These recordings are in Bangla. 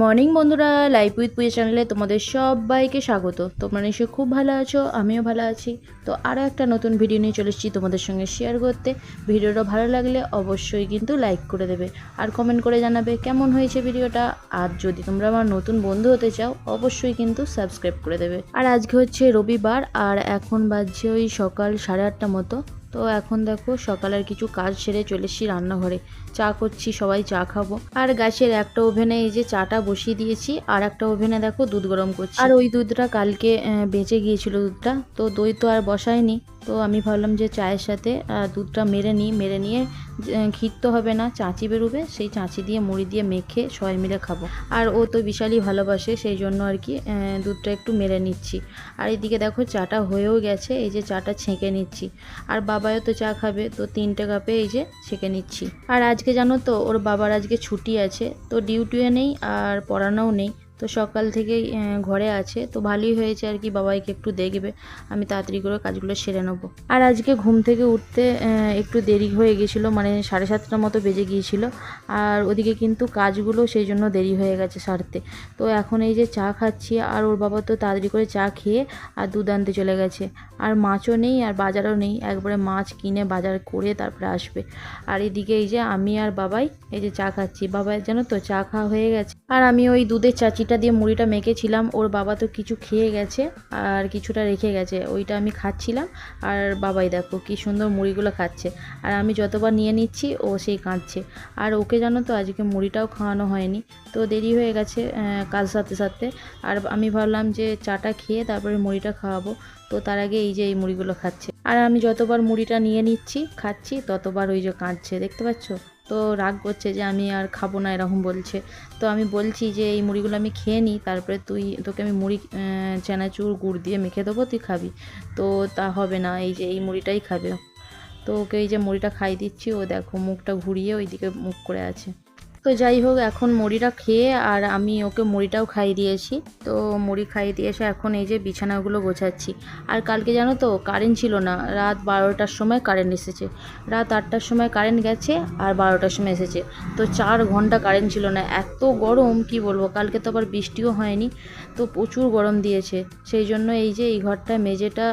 মর্নিং বন্ধুরা লাইফ উইথ পুজো চ্যানেলে তোমাদের সবাইকে স্বাগত। তোমরা নিশ্চয়ই খুব ভালো আছো, আমিও ভালো আছি। তো আরও একটা নতুন ভিডিও নিয়ে চলে এসেছি তোমাদের সঙ্গে শেয়ার করতে। ভিডিওটা ভালো লাগলে অবশ্যই কিন্তু লাইক করে দেবে আর কমেন্ট করে জানাবে কেমন হয়েছে ভিডিওটা আর যদি তোমরা আমার নতুন বন্ধু হতে চাও, অবশ্যই কিন্তু সাবস্ক্রাইব করে দেবে। আর আজকে হচ্ছে রবিবার, আর এখন বাজছে ওই সকাল সাড়ে আটটা মতো। তো এখন দেখো সকালের কিছু কাজ সেরে চলে এসেছি রান্নাঘরে। চা করছি, সবাই চা খাব। আর গাছের একটা ওভেনে এই যে চাটা বসিয়ে দিয়েছি, আর একটা ওভেনে দেখো দুধ গরম করছি। আর ওই দুধটা কালকে বেঁচে গিয়েছিল দুধটা, তো দই তো আর বসায়নি। তো আমি ভাবলাম যে চায়ের সাথে দুধটা মেরে নিই, মেরে নিয়ে ক্ষীর তো হবে না, চাঁচি বেরোবে, সেই চাঁচি দিয়ে, মুড়ি দিয়ে মেখে সবাই মিলে খাব। আর ও তো বিশালই ভালোবাসে, সেই জন্য আর কি দুধটা একটু মেরে নিচ্ছি। আর এদিকে দেখো চাটা হয়েও গেছে, এই যে চাটা ছেঁকে নিচ্ছি। আর বাবাও তো চা খাবে, তো তিনটে কাপে এই যে ছেঁকে নিচ্ছি। আর আজকে জানো তো, ওর বাবার আজকে ছুটি আছে, তো ডিউটিও নেই আর পড়ানোও নেই। তো সকাল থেকেই ঘরে আছে। তো ভালোই হয়েছে আর কি, বাবাইকে একটু দেখবে। আমি তাড়াতাড়ি করে কাজগুলো সেরে নেব। আর আজকে ঘুম থেকে উঠতে একটু দেরি হয়ে গেছিল মানে সাড়ে সাতটার মতো বেজে গিয়েছিল। আর ওদিকে কিন্তু কাজগুলো সেই জন্য দেরি হয়ে গেছে সারতে। তো এখন এই যে চা খাচ্ছি, আর ওর বাবা তো তাড়াতাড়ি করে চা খেয়ে, আর দুধ আনতে চলে গেছে। আর মাছও নেই, আর বাজারও নেই। একবারে মাছ কিনে বাজার করে তারপরে আসবে। আর এদিকে এই যে আমি আর বাবাই, এই যে চা খাচ্ছি। বাবা জানো তো, চা খাওয়া হয়ে গেছে। আর আমি ওই দুধের চাচিটা দিয়ে মুড়িটা মেখেছিলাম, ওর বাবা তো কিছু খেয়ে গেছে আর কিছুটা রেখে গেছে, ওইটা আমি খাচ্ছিলাম। আর বাবাই দেখো কি সুন্দর মুড়িগুলো খাচ্ছে, আর আমি যতবার নিয়ে নিচ্ছি ও সেই কাঁদছে। আর ওকে জানো তো আজকে মুড়িটাও খাওয়ানো হয়নি, তো দেরি হয়ে গেছে কাজ সাথে সাথে। আর আমি ভাবলাম যে চাটা খেয়ে তারপরে মুড়িটা খাওয়াবো, তো তার আগে এই যে এই মুড়িগুলো খাচ্ছে। আর আমি যতবার মুড়িটা নিয়ে নিচ্ছি, খাচ্ছি, ততবার ওই যে কাঁদছে, দেখতে পাচ্ছ? তো রাগ করছে যে আমি আর খাব না এরকম বলছে। তো আমি বলছি যে, এই মুড়িগুলো আমি খেয়ে নিই তারপরে তুই, তোকে আমি মুড়ি চানাচুর গুড় দিয়ে মেখে দেবো, তুই খাবি। তো তা হবে না, এই যে, এই মুড়িটাই খাবে। তো ওকে এই যে মুড়িটা খাই দিচ্ছি, ও দেখো মুখটা ঘুরিয়ে ওইদিকে মুখ করে আছে। তো যাই হোক, এখন মুড়িটা খেয়ে আর আমি ওকে মুড়িটাও খাইয়ে দিয়েছি। তো মুড়ি খাইয়ে দিয়ে এসে এখন এই যে বিছানাগুলো গোছাচ্ছি। আর কালকে জানো তো কারেন্ট ছিল না। রাত বারোটার সময় কারেন্ট এসেছে। রাত আটটার সময় কারেন্ট গেছে আর বারোটার সময় এসেছে। তো চার ঘণ্টা কারেন্ট ছিল না। এত গরম, কি বলব? কালকে তো আবার বৃষ্টিও হয়নি। তো প্রচুর গরম দিয়েছে। সেই জন্য এই যে, এই ঘরটা মেঝেটা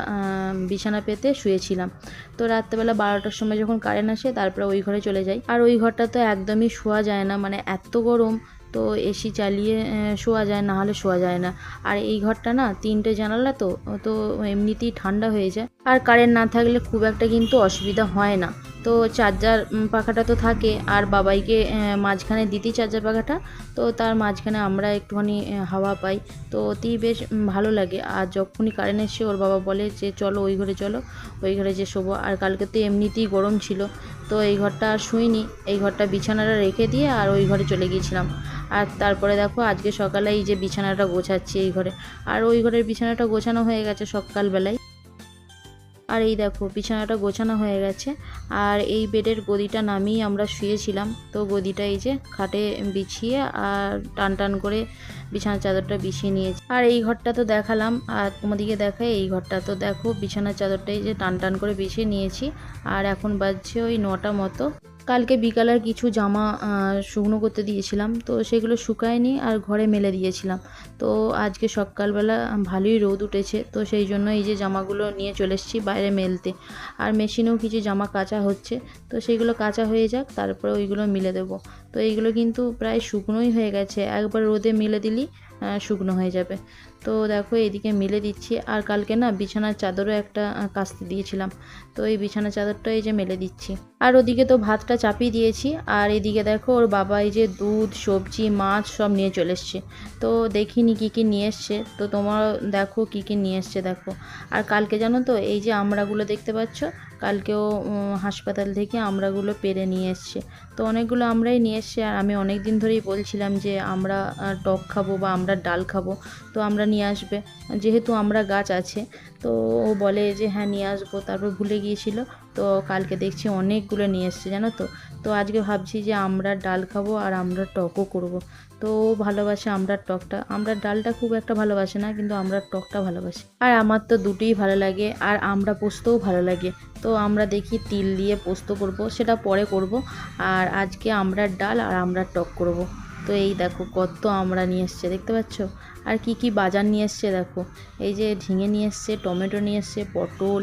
বিছানা পেতে শুয়েছিলাম। তো রাত্রেবেলা বারোটার সময় যখন কারেন্ট আসে, তারপরে ওই ঘরে চলে যাই। আর ওই ঘরটা তো একদমই শোয়া যায় না। মানে এত গরম, তো এসি চালিয়ে শোয়া যায়, না হলে শোয়া যায় না। আর এই ঘরটা না তিনটে জানালা তো তো এমনিতেই ঠান্ডা হয়ে যায়। আর কারেন্ট না থাকলে খুব একটা কিন্তু অসুবিধা হয় না। তো চার্জার পাখাটা তো থাকে, আর বাবাইকে মাঝখানে দিতি চার্জার পাখাটা, তো তার মাঝখানে আমরা একটুখানি হাওয়া পাই। তো অতি বেশ ভালো লাগে। আর যখনই কারেন্ট এসে ওর বাবা বলে যে, চলো ওই ঘরে চলো, ওই ঘরে যে শোবো। আর কালকে তো এমনিতেই গরম ছিল, তো এই ঘরটা আর শুইনি। এই ঘরটা বিছানাটা রেখে দিয়ে আর ওই ঘরে চলে গিয়েছিলাম। আর তারপরে দেখো, আজকে সকালে এই যে বিছানাটা গোছাচ্ছি এই ঘরে। আর ওই ঘরের বিছানাটা গোছানো হয়ে গেছে সকালবেলায়। আর এই দেখো, বিছানাটা গোছানো হয়ে গেছে। আর এই বেডের গদিটা নামিয়ে আমরা শুয়েছিলাম। তো গদিটা এই যে খাটে বিছিয়ে আর টান টান করে বিছানার চাদরটা বিছিয়ে নিয়েছি। আর এই ঘরটা তো দেখালাম, আর তোমাদেরকে দেখাই, এই ঘরটা তো দেখো, বিছানার চাদরটা এই যে টান টান করে বিছিয়ে নিয়েছি। আর এখন বাজছে ওই নটা মতো। কালকে বিকালের কিছু জামা শুকনো করতে দিয়েছিলাম। তো সেগুলো শুকায়নি আর ঘরে মেলে দিয়েছিলাম। তো আজকে সকালবেলা ভালোই রোদ উঠেছে। তো সেই জন্য এই যে জামাগুলো নিয়ে চলে এসেছি বাইরে মেলতে। আর মেশিনেও কিছু জামা কাচা হচ্ছে। তো সেগুলো কাচা হয়ে যাক তারপরে ওইগুলো মিলে দেবো। তো এইগুলো কিন্তু প্রায় শুকনোই হয়ে গেছে। একবার রোদে মিলে আহ, শুকনো হয়ে যাবে। তো দেখো এদিকে মিলে দিচ্ছি। আর কালকে না বিছানার চাদরও একটা কাস্তে দিয়েছিলাম। তো এই বিছানার চাদরটা এই যে মেলে দিচ্ছি। আর ওদিকে তো ভাতটা চাপিয়ে দিয়েছি। আর এদিকে দেখো ওর বাবা এই যে দুধ, সবজি, মাছ সব নিয়ে চলে এসছে। তো দেখিনি কী কী নিয়ে এসছে। তো তোমার দেখো কী কী নিয়ে এসছে দেখো। আর কালকে জানো তো এই যে আমড়াগুলো দেখতে পাচ্ছ? কালকেও হাসপাতাল থেকে আমড়াগুলো পেরে নিয়ে এসছে। তো অনেকগুলো আমরাই নিয়ে এসছে আর আমি অনেক দিন ধরেই বলছিলাম যে আমরা টক খাব বা আমরা ডাল খাব, তো আমরা নিয়ে আসবে। যেহেতু আমরা গাছ আছে, তো ও বলে যে হ্যাঁ নিয়ে আসব। তারপর ভুলে গিয়েছিল, তো কালকে দেখছি অনেকগুলো নিয়ে এসছে, জানো তো? তো আজকে ভাবছি যে আমরা ডাল খাব আর আমরা টকও করব। তো ভালোবাসে আমরা টকটা। আমরা ডালটা খুব একটা ভালোবাসে না, কিন্তু আমরা টকটা ভালোবাসি। আর আমার তো দুটোই ভালো লাগে, আর আমরা পোস্তও ভালো লাগে। তো আমরা দেখি তিল দিয়ে পোস্ত করব, সেটা পরে করব। আর আজকে আমরার ডাল আর আমরার টক করব। তো এই দেখো কত আমরা নিয়ে এসছে, দেখতে পাচ্ছ? আর কি কি বাজার নিয়ে এসছে দেখো? এই যে ঝিঙে নিয়ে এসছে, টমেটো নিয়ে এসছে, পটল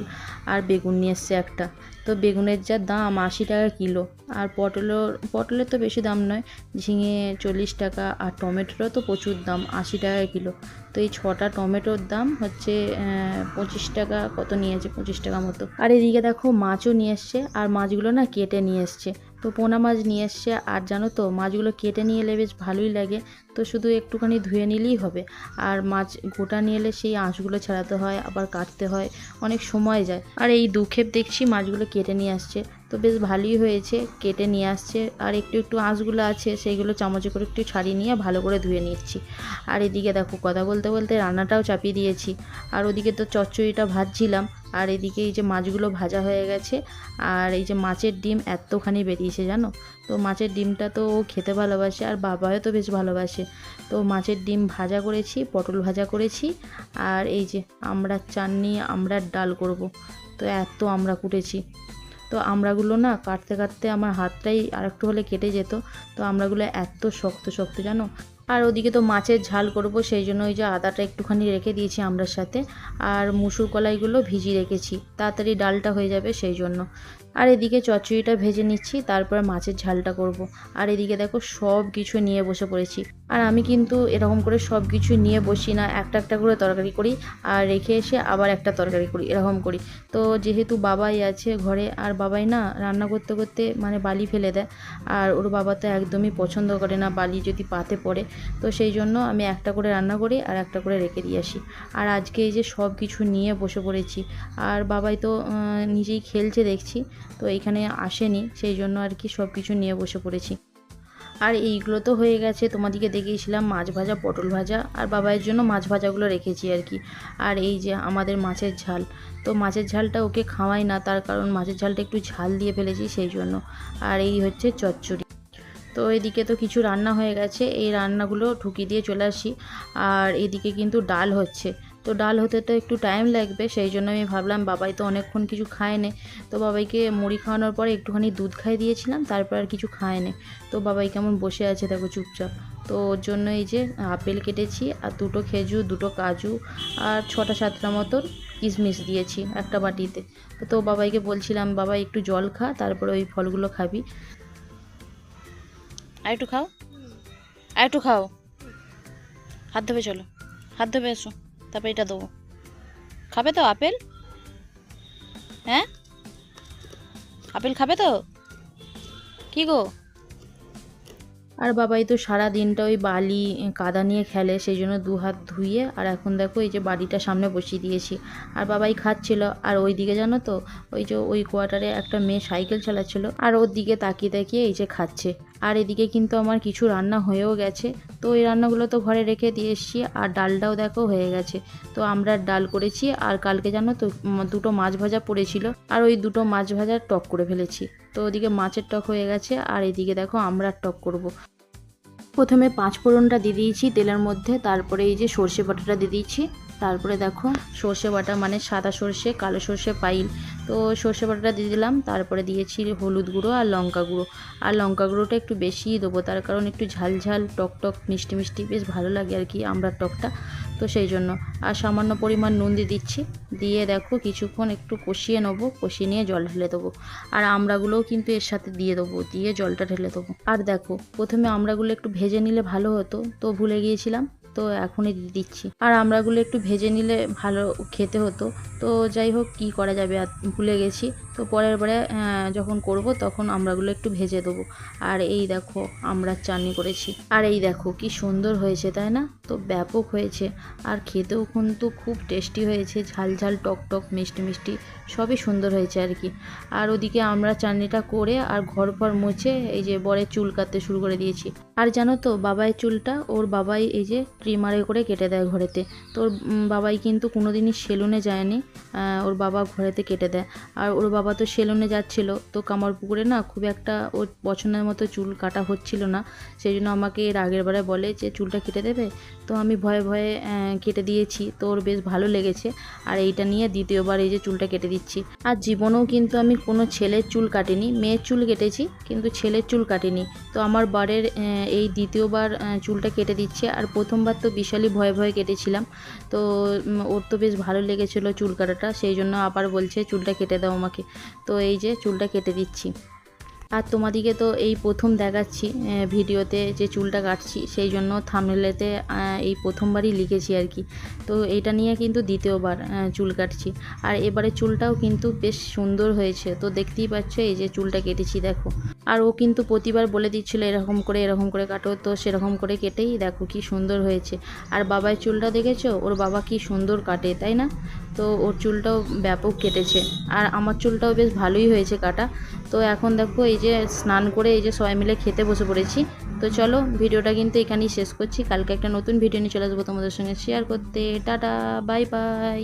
আর বেগুন নিয়ে এসছে একটা। তো বেগুনের যা দাম আশি টাকা কিলো আর পটলের পটলের তো বেশি দাম নয়, ঝিঙে চল্লিশ টাকা আর টমেটোরও তো প্রচুর দাম, আশি টাকা কিলো। তো এই ছটা টমেটোর দাম হচ্ছে পঁচিশ টাকা কত নিয়েছে পঁচিশ টাকা মতো। আর এদিকে দেখো মাছও নিয়ে এসছে আর মাছগুলো না কেটে নিয়ে এসছে। তো পোনা মাছ নিয়ে এসছে। আর জানো তো, মাছগুলো কেটে নিয়ে এলে বেশ ভালোই লাগে। তো শুধু একটুখানি ধুয়ে নিলেই হবে। আর মাছ গোটা নিয়ে এলে সেই আঁশগুলো ছাড়াতে হয়, আবার কাটতে হয়, অনেক সময় যায়। আর এই দু ক্ষেপ দেখছি মাছগুলো কেটে নিয়ে আসছে। তো বেশ ভালোই হয়েছে, কেটে নিয়ে আসছে। আর একটু একটু আঁশগুলো আছে সেইগুলো চামচে করে একটু ছাড়িয়ে নিয়ে ভালো করে ধুয়ে নিচ্ছি। আর এদিকে দেখো, কথা বলতে বলতে রান্নাটাও চাপিয়ে দিয়েছি। আর ওদিকে তো চচ্চড়িটা ভাজছিলাম। আর এদিকে এই যে মাছগুলো ভাজা হয়ে গেছে, আর এই যে মাছের ডিম এতখানি বেরিয়েছে জানো? তো মাছের ডিমটা তো ও খেতে ভালোবাসে আর বাবাও তো বেশ ভালোবাসে। তো মাছের ডিম ভাজা করেছি, পটল ভাজা করেছি আর এই যে আমরা চাটনি আমরা ডাল করব। তো এত আমরা কুটেছি। তো আমরাগুলো না কাটতে কাটতে আমার হাতটাই আর একটু হলে কেটে যেত। তো আমরাগুলো এত শক্ত শক্ত জানো? আর ওদিকে তো মাছের ঝাল করব, সেই জন্য ওই যে আদাটা একটুখানি রেখে দিয়েছি আমড়ার সাথে। আর মুসুর কলাইগুলো ভিজিয়ে রেখেছি। তাড়াতাড়ি ডালটা হয়ে যাবে সেই জন্য। আর এদিকে চচ্চড়িটা ভেজে নিচ্ছি, তারপর মাছের ঝালটা করব। আর এদিকে দেখো সব কিছু নিয়ে বসে পড়েছি। আর আমি কিন্তু এরকম করে সব কিছু নিয়ে বসি না, একটা একটা করে তরকারি করি আর রেখে এসে আবার একটা তরকারি করি, এরকম করি। তো যেহেতু বাবাই আছে ঘরে, আর বাবাই না রান্না করতে করতে মানে বালি ফেলে দেয়। আর ওর বাবা তো একদমই পছন্দ করে না বালি যদি পাতে পড়ে। তো সেই জন্য আমি একটা করে রান্না করি আর একটা করে রেখে দিয়ে আসি। আর আজকে এই যে সব কিছু নিয়ে বসে পড়েছি। আর বাবাই তো নিজেই খেলছে দেখছি। তো এইখানে আসেনি, সেই জন্য আর কি সব কিছু নিয়ে বসে পড়েছি। আর এইগুলো তো হয়ে গেছে তোমাদেরকে দেখিয়েছিলাম মাছ ভাজা, পটল ভাজা, আর বাবাইয়ের জন্য মাছ ভাজাগুলো রেখেছি আর কি। আর এই যে আমাদের মাছের ঝাল, তো মাছের ঝালটা ওকে খাওয়াই না, তার কারণ মাছের ঝালটা একটু ঝাল দিয়ে ফেলেছি সেই জন্য। আর এই হচ্ছে চচ্চড়ি। তো এদিকে তো কিছু রান্না হয়ে গেছে, এই রান্নাগুলো ঢুকিয়ে দিয়ে চলে আসি। আর এদিকে কিন্তু ডাল হচ্ছে তো ডাল হতে তো একটু টাইম লাগবে, সেই জন্য আমি ভাবলাম বাবাই তো অনেকক্ষণ কিছু খায় নে তো বাবাইকে মুড়ি খাওয়ানোর পরে একটুখানি দুধ খাই দিয়েছিলাম, তারপর আর কিছু খায় নে তো বাবাই কেমন বসে আছে দেখো চুপচাপ। তো ওর জন্য এই যে আপেল কেটেছি, আর দুটো খেজুর, দুটো কাজু, আর ছটা সাতটা মতন কিশমিশ দিয়েছি একটা বাটিতে। তো বাবাইকে বলছিলাম, বাবা, একটু জল খা, তারপরে ওই ফলগুলো খাবি। আর একটু খাও? আর একটু খাও? হাত ধোবে চলো, হাত ধোবে এসো। তারপরে এটা দেবো। খাবে তো আপেল? হ্যাঁ? আপেল খাবে তো? কি গো? আর বাবাই তো সারা দিনটা ওই বালি কাদা নিয়ে খেলে, সেই জন্য দু হাত ধুয়ে, আর এখন দেখো এই যে বাড়িটা সামনে বসিয়ে দিয়েছি। আর বাবাই খাচ্ছিল, আর ওই দিকে জানো তো, ওই যে ওই কোয়ার্টারে একটা মেয়ে সাইকেল চালাচ্ছিল, আর ওর দিকে তাকিয়ে তাকিয়ে এই যে খাচ্ছে। আর এদিকে কিন্তু আমার কিছু রান্না হয়েও গেছে। তো এই রান্নাগুলো তো ঘরে রেখে দিয়ে এসছি, আর ডালটাও দেখো হয়ে গেছে। তো আমরা ডাল করেছি, আর কালকে জানো তো দুটো মাছ ভাজা পড়েছিল, আর ওই দুটো মাছ ভাজার টক করে ফেলেছি। তো ওদিকে মাছের টক হয়ে গেছে, আর এদিকে দেখো আমরা টক করব। প্রথমে পাঁচ ফোড়নটা দিয়ে দিয়েছি তেলের মধ্যে, তারপরে এই যে সর্ষে বাটাটা দিয়ে দিয়েছি। তারপরে দেখো সর্ষে বাটা মানে সাদা সর্ষে, কালো সর্ষে, পাইল। তো সর্ষে বাটাটা দিয়ে দিলাম, তারপরে দিয়েছি হলুদ গুঁড়ো আর লঙ্কা গুঁড়ো। আর লঙ্কা গুঁড়োটা একটু বেশিই দেবো, তার কারণ একটু ঝাল ঝাল, টক টক, মিষ্টি মিষ্টি, বেশ ভালো লাগে আর কি আমরা টকটা। তো সেই জন্য। আর সামান্য পরিমাণ নুন দিয়ে দিচ্ছি। দিয়ে দেখো কিছুক্ষণ একটু কষিয়ে নেব, কষিয়ে নিয়ে জল ঢেলে দেবো। আর আমড়াগুলোও কিন্তু এর সাথে দিয়ে দেবো, দিয়ে জলটা ঢেলে দেবো। আর দেখো, প্রথমে আমড়াগুলো একটু ভেজে নিলে ভালো হতো, তো ভুলে গিয়েছিলাম। তো এখনই দিয়ে দিচ্ছি। আর আমরাগুলো একটু ভেজে নিলে ভালো খেতে হতো। তো যাই হোক, কি করা যাবে? ভুলে গেছি। তো পরের বারে যখন করব তখন আমড়াগুলো একটু ভেজে দেবো। আর এই দেখো, আমরা চাটনি করেছি। আর এই দেখো, কি সুন্দর হয়েছে, তাই না? তো ব্যাপক হয়েছে। আর খেতেও কিন্তু খুব টেস্টি হয়েছে। ঝাল ঝাল, টক টক, মিষ্টি মিষ্টি, সবই সুন্দর হয়েছে আর কি। আর ওদিকে আমরা চাটনিটা করে আর ঘর ফর মুছে এই যে বরের চুল কাটতে শুরু করে দিয়েছি। আর জানো তো, বাবাই চুলটা ওর বাবাই এই যে ট্রিমারে করে কেটে দেয় ঘরেতে। তোর বাবাই কিন্তু কোনোদিনই সেলুনে যায়নি। ওর বাবা ঘরেতে কেটে দেয়। আর ওর বাবা তো সেলুনে যাচ্ছিল, তো কামার পুকুরে না খুব একটা ওর পছন্দের মতো চুল কাটা হচ্ছিল না। সেই জন্য আমাকে এর আগের বারে বলে যে, চুলটা কেটে দেবে? তো আমি ভয়ে ভয়ে কেটে দিয়েছি। তো ওর বেশ ভালো লেগেছে। আর এইটা নিয়ে দ্বিতীয়বার এই যে চুলটা কেটে দিচ্ছি। আর জীবনেও কিন্তু আমি কোনো ছেলের চুল কাটিনি। মেয়ের চুল কেটেছি, কিন্তু ছেলের চুল কাটিনি। তো আমার বারের এই দ্বিতীয়বার চুলটা কেটে দিচ্ছে। আর প্রথমবার তো বিশালই ভয়ে ভয়ে কেটেছিলাম। তো ওর তো বেশ ভালো লেগেছিলো চুল কাটাটা। সেই জন্য আবার বলছে, চুলটা কেটে দাও আমাকে। তো এই যে চুলটা কেটে দিচ্ছি। আর তোমাদিকে তো এই প্রথম দেখাচ্ছি ভিডিওতে যে চুলটা কাটছি, সেই জন্য থামলেতে এই প্রথমবারই লিখেছি আর কি। তো এইটা নিয়ে কিন্তু দ্বিতীয়বার চুল কাটছি। আর এবারে চুলটাও কিন্তু বেশ সুন্দর হয়েছে। তো দেখতেই পাচ্ছ এই যে চুলটা কেটেছি, দেখো। আর ও কিন্তু প্রতিবার বলে দিচ্ছিল এরকম করে এরকম করে কাটো, তো সেরকম করে কেটেই দেখো কি সুন্দর হয়েছে। আর বাবার চুলটা দেখেছ? ওর বাবা কি সুন্দর কাটে, তাই না? তো ওর চুলটাও ব্যাপক কেটেছে। আর আমার চুলটাও বেশ ভালোই হয়েছে কাটা। তো এখন দেখো এই যে স্নান করে এই যে সবাই মিলে খেতে বসে পড়েছি। তো চলো ভিডিওটা কিন্তু এখানেই শেষ করছি। কালকে একটা নতুন ভিডিও নিয়ে চলে আসব তোমাদের সঙ্গে শেয়ার করতে। Tata bye bye